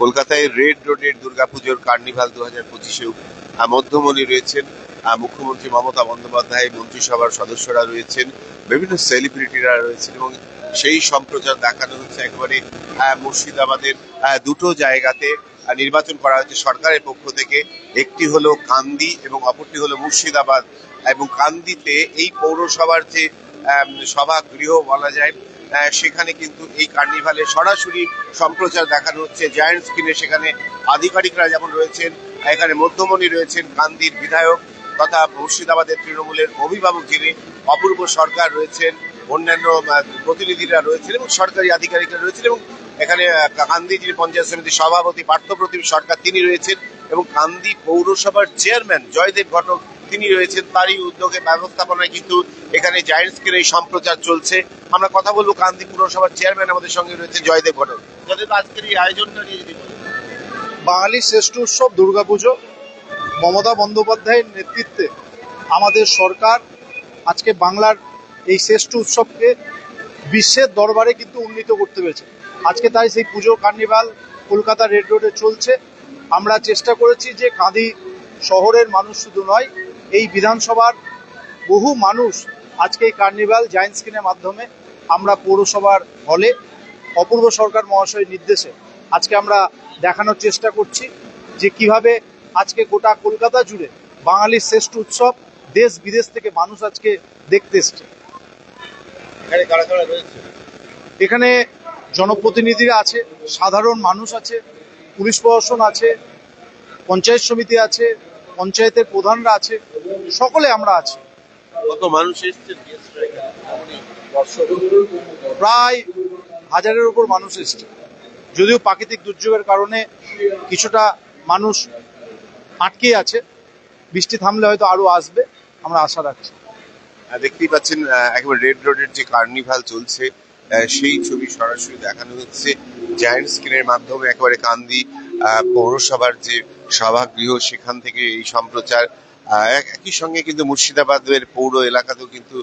কলকাতায় রেড রোডের দুর্গাপুজোর কার্নিভাল দু হাজার পঁচিশেও মধ্যমণি রয়েছেন। মুখ্যমন্ত্রী মমতা বন্দ্যোপাধ্যায়, মন্ত্রিসভার সদস্যরা রয়েছেন, বিভিন্ন সেলিব্রিটিরা রয়েছেন এবং সেই সম্প্রচার দেখানো হচ্ছে একবারে মুর্শিদাবাদের দুটো জায়গাতে। নির্বাচন করা হচ্ছে সরকারের পক্ষ থেকে। একটি হলো কান্দি এবং অপরটি হলো মুর্শিদাবাদ। এবং কান্দিতে এই পৌরসভার যে সভাগৃহ বলা যায় সেখানে কিন্তু এই কার্নিভালে সরাসরি সম্প্রচার দেখানো হচ্ছে। জায়ান্ট স্ক্রিনে সেখানে আধিকারিকরা যেমন রয়েছেন, এখানে মধ্যমণি রয়েছেন কান্দির বিধায়ক, তথা মুর্শিদাবাদের তৃণমূলের অভিভাবক যিনি অপূর্ব সরকার রয়েছেন, অন্যান্য প্রতিনিধিরা রয়েছেন এবং সরকারি আধিকারিকরা রয়েছেন এবং এখানে কান্দি যিনি পঞ্চায়েত সমিতির সভাপতি পার্থপ্রতিম সরকার তিনি রয়েছেন এবং কান্দি পৌরসভার চেয়ারম্যান জয়দেব ঘটক তিনি রয়েছেন, তারই উদ্যোগে ব্যবস্থাপনায় কিন্তু এখানে জায়েন্ট স্ক্রিনে এই সম্প্রচার চলছে। আমরা কথা বলব কান্দি পুরসভার চেয়ারম্যান আমাদের সঙ্গে রয়েছে জয়দেব ঘটক জয়দেব, আজকের এই আয়োজনটা নিয়ে যদি। বাঙালির শ্রেষ্ঠ উৎসব দুর্গাপুজো। মমতা বন্দ্যোপাধ্যায়ের নেতৃত্বে আমাদের সরকার আজকে বাংলার এই শ্রেষ্ঠ উৎসবকে বিশ্বের দরবারে কিন্তু উন্নীত করতে পেরেছে। আজকে তাই সেই পুজো কার্নিভাল কলকাতা রেড রোডে চলছে। আমরা চেষ্টা করেছি যে কাঁদি শহরের মানুষ শুধু নয় এই বিধানসভার বহু মানুষ আজকে এই কার্নিভাল জায়েন্ট স্ক্রিনের মাধ্যমে আমরা পৌরসভার হলে অপূর্ব সরকার মহাশয়ের নির্দেশে আজকে আমরা দেখানোর চেষ্টা করছি যে কীভাবে আজকে গোটা কলকাতা জুড়ে বাঙালির শ্রেষ্ঠ উৎসব দেশ বিদেশ থেকে মানুষ আজকে দেখতে এসছে। এখানে জনপ্রতিনিধিরা আছে সাধারণ মানুষ আছে পুলিশ প্রশাসন আছে পঞ্চায়েত সমিতি আছে পঞ্চায়েতের প্রধানরা আছে সকলে আমরা আছি। কত মানুষ প্রায় হাজারের উপর মানুষ এসছে। যদিও প্রাকৃতিক দুর্যোগের কারণে কিছুটা মানুষ আটকে আছে। বৃষ্টি থামলে হয়তো আরও আসবে আমরা আশা রাখছি। দেখতেই পাচ্ছেন একেবারে রেড রোডের যে কার্নিভাল চলছে সেই ছবি সরাসরি দেখানো হচ্ছে। জায়ান্ট স্ক্রিনের মাধ্যমে একেবারে কান্দি পৌরসভার যে সভাগৃহ সেখান থেকে এই সম্প্রচার একই সঙ্গে কিন্তু মুর্শিদাবাদের পৌর এলাকাতেও কিন্তু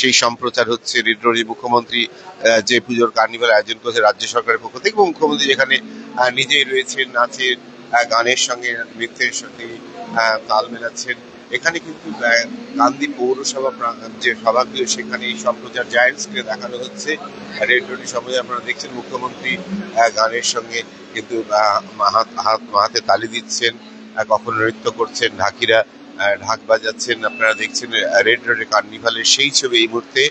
সেই সম্প্রচার হচ্ছে। রেড মুখ্যমন্ত্রী যে পুজোর কার্নিভাল আয়োজন করেছে রাজ্য সরকারের পক্ষ থেকে, এবং মুখ্যমন্ত্রী যেখানে নিজেই রয়েছেন, নাচের গানের সঙ্গে নৃত্যের সঙ্গে তাল মেলাচ্ছেন। এখানে কিন্তু গান্ধী পৌরসভা যে সভাগৃহ সেখানে এই সম্প্রচার জায়ান্টসকে দেখানো হচ্ছে। রেড রোডে সম্প্রচার আপনারা দেখছেন, মুখ্যমন্ত্রী গানের সঙ্গে কিন্তু হাত হাত তালি দিচ্ছেন কখনো নৃত্য করছেন ঢাকিরা। ঢাক বাজাচ্ছেন। আপনারা দেখছেন রেড রোডে কার্নিভালের সেই ছবি এই মুহূর্তে।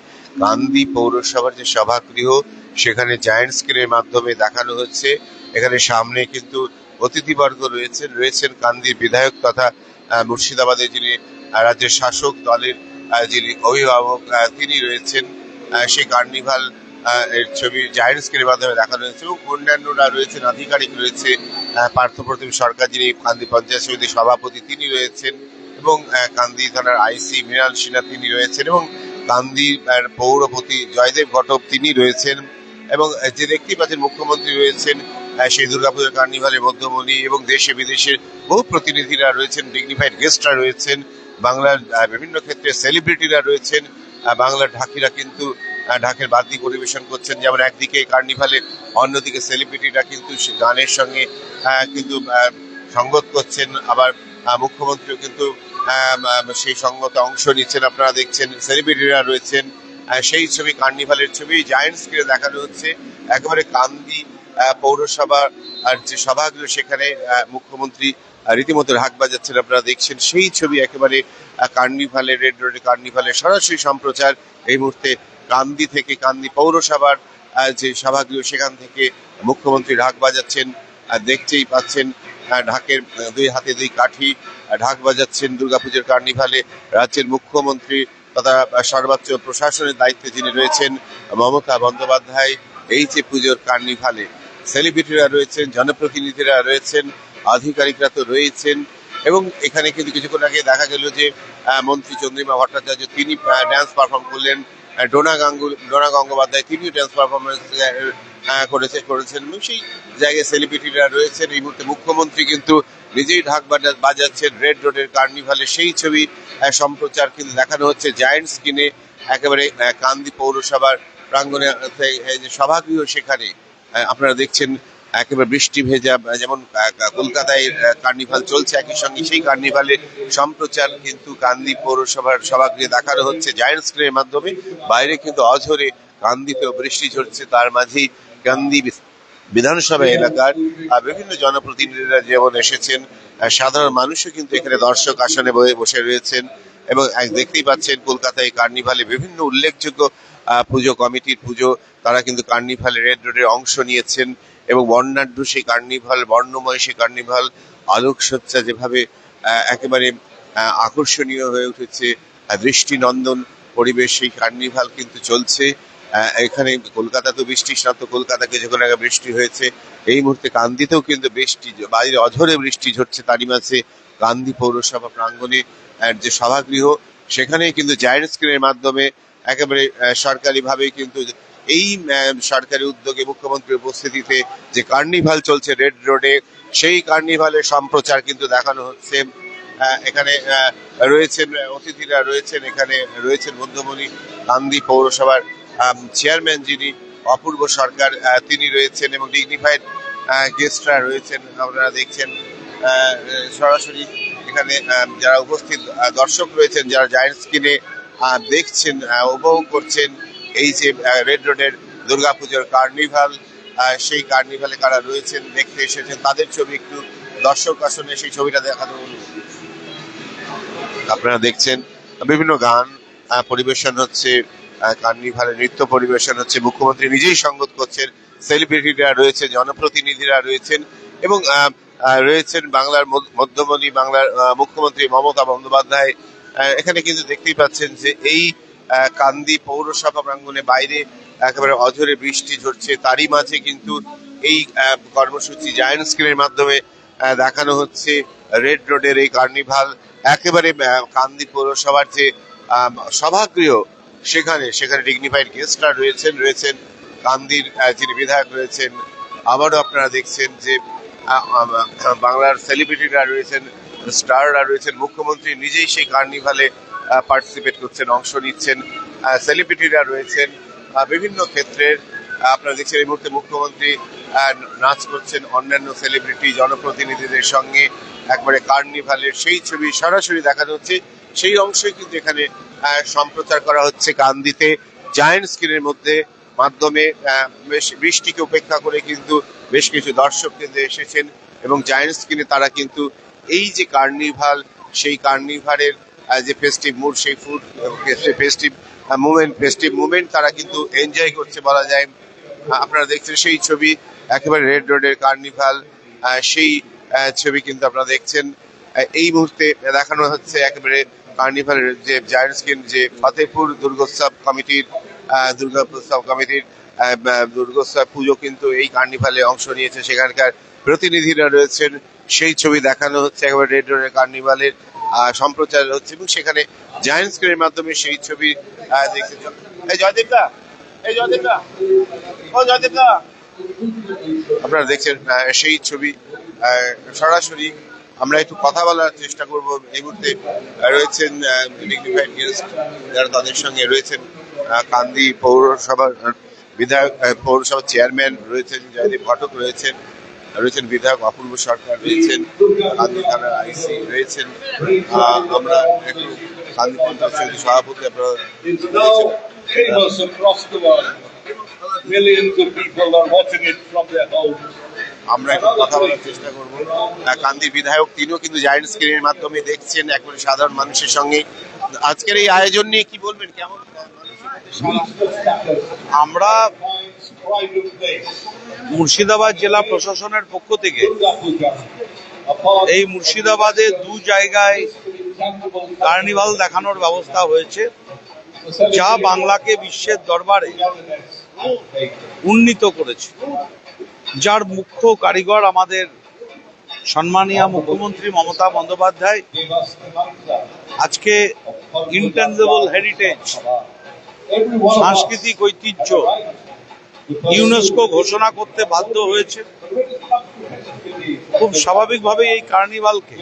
কান্দি পৌরসভার যে সভাগৃহ, সেখানে জায়ান্ট স্ক্রিনের মাধ্যমে দেখানো হচ্ছে। এখানে সামনে কিন্তু অতিথিবর্গ রয়েছেন রয়েছেন কান্দির বিধায়ক তথা মুর্শিদাবাদের যিনি রাজ্যের শাসক দলের যিনি অভিভাবক তিনি রয়েছেন। সেই কার্নিভাল এর ছবি জায়ান্ট স্ক্রিনের মাধ্যমে দেখানো হয়েছে এবং অন্যান্যরা রয়েছেন, আধিকারিক রয়েছে পার্থপ্রতিম সরকার যিনি কান্দি পঞ্চায়েত সমিতির সভাপতি, তিনি রয়েছেন। এবং কান্দি থানার আইসি মৃণাল সিনহা তিনি রয়েছেন এবং কান্দি পৌরপতি জয়দেব ঘটক তিনি রয়েছেন এবং যে দেখতেই পাচ্ছেন মুখ্যমন্ত্রী রয়েছেন সেই দুর্গাপুজোর কার্নিভালের মধ্যমণি এবং দেশে বিদেশের বহু প্রতিনিধিরা রয়েছেন ডিগনিফাইড গেস্টরা রয়েছেন, বাংলার বিভিন্ন ক্ষেত্রে সেলিব্রিটিরা রয়েছেন বাংলার ঢাকিরা কিন্তু ঢাকের বাদ্যি পরিবেশন করছেন, যেমন একদিকে কার্নিভালে অন্যদিকে সেলিব্রিটিরা কিন্তু গানের সঙ্গে কিন্তু সঙ্গত করছেন, আবার মুখ্যমন্ত্রীও কিন্তু সেই সঙ্গতে অংশ নিচ্ছেন। আপনারা দেখছেন সেলিব্রিটিরা রয়েছেন। সেই ছবি কার্নিভালের ছবি জায়েন্ট স্ক্রিনে দেখানো হচ্ছে। একেবারে কান্দি পৌরসভার, আর যে সভাগৃহ সেখানে মুখ্যমন্ত্রী রীতিমতো ঢাক বাজাচ্ছেন। আপনারা দেখছেন, সেই ছবি একেবারে কার্নিভালের রেড রোডে কার্নিভালের সরাসরি সম্প্রচার। এই মুহূর্তে কান্দি থেকে, কান্দি পৌরসভার যে সভাগৃহ সেখান থেকে মুখ্যমন্ত্রী ঢাক বাজাচ্ছেন। দেখতেই পাচ্ছেন আহ, ঢাকের দুই হাতে দুই কাঠি ঢাক বাজাচ্ছেন দুর্গাপুজোর কার্নিভালে রাজ্যের মুখ্যমন্ত্রী তথা সর্বোচ্চ প্রশাসনের দায়িত্বে যিনি রয়েছেন মমতা বন্দ্যোপাধ্যায় এই যে পুজোর কার্নিভালে সেলিব্রিটিরা রয়েছেন জনপ্রতিনিধিরা রয়েছেন আধিকারিকরা তো রয়েছেন এবং এখানে কিন্তু কিছুক্ষণ আগে দেখা গেল যে মন্ত্রী চন্দ্রিমা ভট্টাচার্য তিনি ড্যান্স পারফর্ম করলেন ডোনা গাঙ্গুল ডোনা গঙ্গোপাধ্যায় তিনিও ড্যান্স পারফরমেন্স করেছে করেছেন। এবং সেই জায়গায় সেলিব্রিটিরা রয়েছেন। এই মুহূর্তে মুখ্যমন্ত্রী কিন্তু নিজেই ঢাক বাজা- বাজাচ্ছেন রেড রোডের কার্নিভালে সেই ছবি সম্প্রচার কিন্তু দেখানো হচ্ছে জায়ান্ট স্ক্রিনে একেবারে কান্দি পৌরসভার প্রাঙ্গণে আহ, যে সভাগৃহ সেখানে আপনারা দেখছেন একেবারে বৃষ্টি ভেজা যেমন কলকাতায় কার্নিভাল চলছে একই সঙ্গে। সেই কার্নিভালে সম্প্রচার কিন্তু কান্দি পৌরসভার সভাগৃহে দেখানো হচ্ছে জায়ান্ট স্ক্রিনের মাধ্যমে। বাইরে কিন্তু অঝরে কান্দিতেও বৃষ্টি ঝরছে। তার মাঝেই কান্দি বিধানসভা এলাকার বিভিন্ন জনপ্রতিনিধিরা যেমন এসেছেন সাধারণ মানুষও কিন্তু এখানে দর্শক আসনে বসে রয়েছেন এবং দেখতেই পাচ্ছেন কলকাতায় কার্নিভালে বিভিন্ন উল্লেখযোগ্য পুজো কমিটির পুজো তারা কিন্তু কার্নিভালে রেড রোডের অংশ নিয়েছেন এবং বর্ণাঢ্য সেই কার্নিভাল বর্ণময় সেই কার্নিভাল আলোকসজ্জা যেভাবে একেবারে আকর্ষণীয় হয়ে উঠেছে দৃষ্টিনন্দন পরিবেশ সেই কার্নিভাল কিন্তু চলছে। এখানে কলকাতা তো বৃষ্টি স্নাত কলকাতা কিছুক্ষণ আগে বৃষ্টি হয়েছে। এই মুহূর্তে কান্দিতেও কিন্তু বৃষ্টি বাইরে অঝরে বৃষ্টি ঝরছে তারই মাঝে কান্দি পৌরসভা প্রাঙ্গণে যে সভাগৃহ, সেখানেই কিন্তু জায়ান্ট স্ক্রিনের মাধ্যমে একেবারে সরকারিভাবে কিন্তু এই সরকারি উদ্যোগে মুখ্যমন্ত্রীর উপস্থিতিতে যে কার্নিভাল চলছে রেড রোডে, সেই কার্নিভালের সম্প্রচার কিন্তু দেখানো হচ্ছে। এখানে রয়েছেন, অতিথিরা রয়েছেন, এখানে রয়েছেন মধ্যমণি, কান্দি পৌরসভার চেয়ারম্যান যিনি, অপূর্ব সরকার তিনি রয়েছেন এবং ডিগনিফাইড গেস্টরা রয়েছেন, আপনারা দেখছেন। সরাসরি এখানে যারা উপস্থিত দর্শক রয়েছেন, যারা জায়ান্ট স্ক্রিনে দেখছেন উপভোগ করছেন এই যে রেড রোডের দুর্গাপুজোর কার্নিভাল সেই কার্নিভালে কারা রয়েছেন, দেখতে এসেছেন, তাদের ছবি একটু দর্শক আসনে সেই ছবিটা দেখানো আপনারা দেখছেন, বিভিন্ন গান পরিবেশন হচ্ছে কার্নিভালে নৃত্য পরিবেশন হচ্ছে, মুখ্যমন্ত্রী নিজেই সঙ্গত করছেন, সেলিব্রিটিরা রয়েছেন, জনপ্রতিনিধিরা রয়েছেন এবং রয়েছেন বাংলার মধ্য- মধ্যমণি, বাংলার মুখ্যমন্ত্রী মমতা বন্দ্যোপাধ্যায়। এখানে কিন্তু দেখতেই পাচ্ছেন যে এই কান্দি পৌরসভা প্রাঙ্গণে বাইরে একেবারে অঝরে বৃষ্টি ঝরছে। তারই মাঝে কিন্তু এই কর্মসূচি জায়ান্ট স্ক্রিনের মাধ্যমে দেখানো হচ্ছে রেড রোডের এই কার্নিভাল। একেবারে কান্দি পৌরসভার যে সভাগৃহ সেখানে সেখানে ডিগনিফাইড গেস্টরা রয়েছেন রয়েছেন কান্দির যিনি বিধায়ক রয়েছেন। আবারও আপনারা দেখছেন যে বাংলার সেলিব্রিটিরা রয়েছেন স্টাররা রয়েছেন। মুখ্যমন্ত্রী নিজেই সেই কার্নিভালে পার্টিসিপেট করছেন, অংশ নিচ্ছেন। সেলিব্রিটিরা রয়েছেন বিভিন্ন ক্ষেত্রের। আপনারা দেখছেন এই মুহূর্তে মুখ্যমন্ত্রী নাচ করছেন অন্যান্য সেলিব্রিটি জনপ্রতিনিধিদের সঙ্গে। একবারে কার্নিভালের সেই ছবি সরাসরি দেখা হচ্ছে সেই অংশই কিন্তু এখানে সম্প্রচার করা হচ্ছে কান্দিতে। জায়েন্ট স্ক্রিনের মধ্যে মাধ্যমে বৃষ্টিকে উপেক্ষা করে কিন্তু বেশ কিছু দর্শক কিন্তু এসেছেন এবং জায়েন্ট স্ক্রিনে তারা কিন্তু এই যে কার্নিভাল, সেই কার্নিভালের যে ফেস্টিভ মুড সেই food festive movement festive movement তারা কিন্তু এনজয় করছে বলা যায়। আপনারা দেখছেন সেই ছবি, একেবারে রেড রোডের কার্নিভাল সেই ছবি কিন্তু আপনারা দেখছেন। এই মুহূর্তে দেখানো হচ্ছে একেবারে কার্নিভালের যে জায়ান্ট স্ক্রিন যে ফতেপুর দুর্গোৎসব কমিটির দুর্গোৎসব কমিটির দুর্গোৎসব পুজো কিন্তু এই কার্নিভালে অংশ নিয়েছে। সেখানকার প্রতিনিধিরা রয়েছেন। সেই ছবি দেখানো হচ্ছে একেবারে রেড রোডের কার্নিভালের সম্প্রচার হচ্ছে এবং সেখানে জায়ান্ট স্ক্রিনের মাধ্যমে সেই ছবি দেখতে এই জয়দীপদা এই ও জয়দীপদা আপনারা দেখছেন সেই ছবি সরাসরি আমরা একটু কথা বলার চেষ্টা করব এই মুহূর্তে রয়েছেন ডিগনিফাইড গেস্ট যারা তাদের সঙ্গে রয়েছেন কান্দি পৌরসভার বিধায়ক পৌরসভার চেয়ারম্যান রয়েছেন, জয়দীপ ঘটক রয়েছেন রয়েছেন বিধায়ক অপূর্ব সরকার রয়েছেন, কান্দি থানার আইসি রয়েছেন আমরা একটু কান্দি পঞ্চায়েত সভাপতি আপনারা. Millions of people are watching it from their homes. আমরা একটু কথা বলার চেষ্টা করব। আহ, কান্দির বিধায়ক তিনিও কিন্তু জায়ান্ট স্ক্রিনের মাধ্যমে দেখছেন একবারে সাধারণ মানুষের সঙ্গে। আজকের এই আয়োজন নিয়ে কি বলবেন? কেমন আমরা মুর্শিদাবাদ জেলা প্রশাসনের পক্ষ থেকে এই মুর্শিদাবাদে দু জায়গায় কার্নিভাল দেখানোর ব্যবস্থা হয়েছে যা বাংলাকে বিশ্বের দরবারে উন্নীত করেছে। যার মুখ্য কারিগর আমাদের সম্মানীয় মুখ্যমন্ত্রী মমতা বন্দ্যোপাধ্যায়। আজকে ইন্টেন্সিবল হেরিটেজ সাংস্কৃতিক ঐতিহ্য ইউনেস্কো ঘোষণা করতে বাধ্য হয়েছে। খুব স্বাভাবিকভাবে এই কার্নিভালকে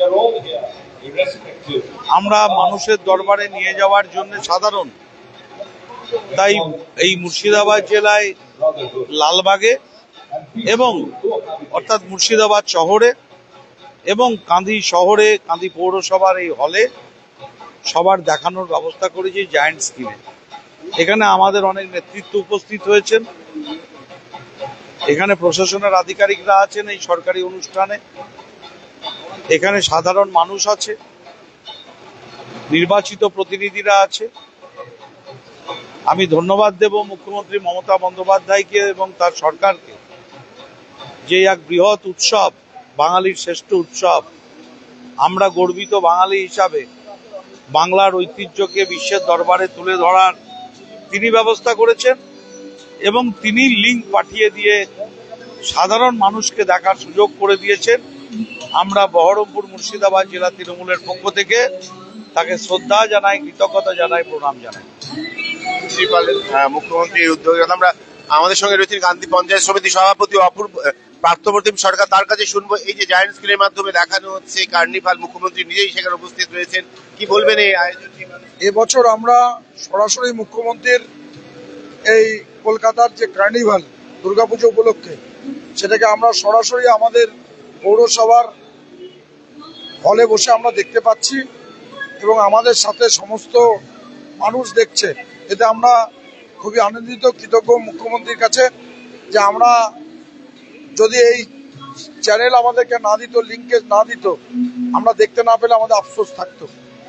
আমরা মানুষের দরবারে নিয়ে যাওয়ার জন্য সাধারণ। তাই এই মুর্শিদাবাদ জেলায় লালবাগে এবং অর্থাৎ মুর্শিদাবাদ শহরে এবং কান্দি শহরে কান্দি পৌরসভার এই হলে সবার দেখানোর ব্যবস্থা করেছি জায়ান্ট স্ক্রিনে এখানে আমাদের অনেক নেতৃত্ব উপস্থিত হয়েছেন। এখানে প্রশাসনের আধিকারিকরা আছেন এই সরকারি অনুষ্ঠানে। এখানে সাধারণ মানুষ আছে। নির্বাচিত প্রতিনিধিরা আছে। আমি ধন্যবাদ দেব মুখ্যমন্ত্রী মমতা বন্দ্যোপাধ্যায়কে এবং তার সরকারকে। যে এক বৃহৎ উৎসব, বাঙালির শ্রেষ্ঠ উৎসব। আমরা গর্বিত বাঙালি হিসাবে বাংলার ঐতিহ্যকে বিশ্বের দরবারে তুলে ধরার তিনি ব্যবস্থা করেছেন এবং তিনি লিঙ্ক পাঠিয়ে দিয়ে সাধারণ মানুষকে দেখার সুযোগ করে দিয়েছেন। আমরা বহরমপুর মুর্শিদাবাদ জেলা তৃণমূলের পক্ষ থেকে তাকে শ্রদ্ধা জানাই, কৃতজ্ঞতা জানাই, প্রণাম জানাই। মুখ্যমন্ত্রীর উদ্যোগে আমরা আমাদের সঙ্গে রয়েছেন গান্ধী পঞ্চায়েত সমিতি সভাপতি অপূর্ব পার্থপ্রতিম সরকার, তার কাছে শুনব, এই যে জায়ান্ট স্ক্রিনের মাধ্যমে দেখানো হচ্ছে কার্নিভাল মুখ্যমন্ত্রী নিজেই সেখানে উপস্থিত রয়েছেন কি বলবেন এই আয়োজন নিয়ে? এবছর আমরা সরাসরি মুখ্যমন্ত্রীর এই কলকাতার যে কার্নিভাল দুর্গাপুজো উপলক্ষে, সেটাকে আমরা সরাসরি আমাদের পৌরসভার হলে বসে আমরা দেখতে পাচ্ছি এবং আমাদের সাথে সমস্ত মানুষ দেখছে এতে আমরা খুবই আনন্দিত, কৃতজ্ঞ মুখ্যমন্ত্রীর কাছে যে আমরা যদি এই চ্যানেল আমাদেরকে না দিত লিঙ্কেজ না দিত, আমরা দেখতে না পেলে আমাদের আফসোস থাকতো।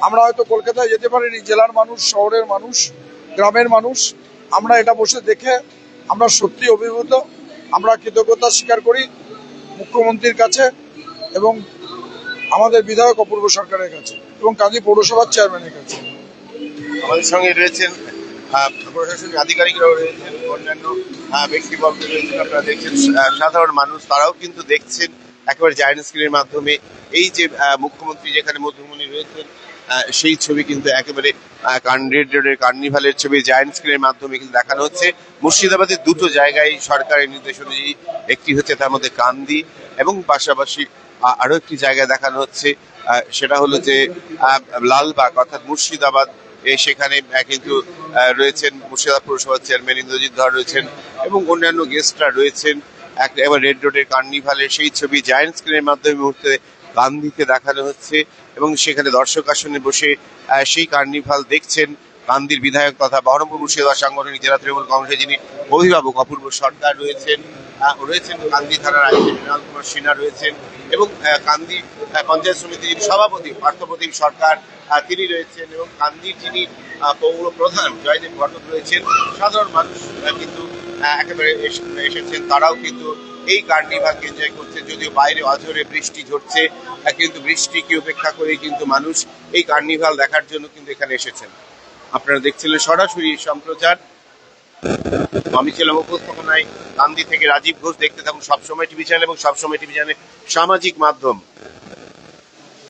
আমরা হয়তো কলকাতায় যেতে পারিনি, জেলার মানুষ, শহরের মানুষ, গ্রামের মানুষ। আমরা এটা বসে দেখে আমরা সত্যি অভিভূত। আমরা কৃতজ্ঞতা স্বীকার করি মুখ্যমন্ত্রীর কাছে এবং আমাদের বিধায়ক অপূর্ব সরকারের কাছে এবং কাজী পৌরসভার চেয়ারম্যানের কাছে। আমাদের সঙ্গে রয়েছেন প্রশাসনিক আধিকারিকরাও রয়েছেন, অন্যান্য ব্যক্তিবর্গ রয়েছেন, আপনারা দেখছেন সাধারণ মানুষ, তারাও কিন্তু দেখছেন একেবারে জায়ান্ট স্ক্রিনের মাধ্যমে। এই যে মুখ্যমন্ত্রী যেখানে মধুমণি রয়েছেন সেই ছবি কিন্তু একেবারে রেড কার্নিভালের ছবি জায়ান্ট স্ক্রিনের মাধ্যমে কিন্তু দেখানো হচ্ছে। মুর্শিদাবাদের দুটো জায়গায় সরকারের নির্দেশ অনুযায়ী একটি হচ্ছে তার মধ্যে কান্দি এবং পাশাপাশি আরও একটি জায়গায় দেখানো হচ্ছে সেটা হলো যে লালবাগ অর্থাৎ মুর্শিদাবাদ সেখানে কিন্তু রয়েছেন মুর্শিদাবাদ পৌরসভার চেয়ারম্যান ইন্দ্রজিৎ ধর রয়েছেন এবং অন্যান্য গেস্টরা রয়েছেন। এক- এবার রেড রোডের কার্নিভালের সেই ছবি জায়ান্ট স্ক্রিনের মাধ্যমে মুহূর্তে গান্ধীকে দেখানো হচ্ছে এবং সেখানে দর্শক আসনে বসে সেই কার্নিভাল দেখছেন গান্ধীর বিধায়ক তথা বহরমপুর মুর্শিদাবাদ সাংগঠনিক জেলা তৃণমূল কংগ্রেসের যিনি অভিভাবক অপূর্ব সর্দার রয়েছেন। রয়েছেন গান্ধী থানার আইসি মৃণাল কুমার সিনহা রয়েছেন এবং কান্দি পঞ্চায়েত সমিতির সভাপতি পার্থপ্রতিম সরকার তিনি রয়েছেন এবং কান্দির যিনি পৌর প্রধান জয়দেব ঘটক রয়েছেন, সাধারণ মানুষ কিন্তু একেবারে এসেছেন, তারাও কিন্তু এই কার্নিভালকে এনজয় করছে, যদিও বাইরে অঝরে বৃষ্টি ঝরছে কিন্তু বৃষ্টিকে উপেক্ষা করে কিন্তু মানুষ এই কার্নিভাল দেখার জন্য কিন্তু এখানে এসেছেন। আপনারা দেখছিলেন সরাসরি সম্প্রচার। আমি ছিলাম উপস্থাপনায় গান্ধী থেকে রাজীব ঘোষ দেখতে থাকুন সবসময় টিভি চ্যানেল এবং সবসময় টিভি চ্যানেল সামাজিক মাধ্যম।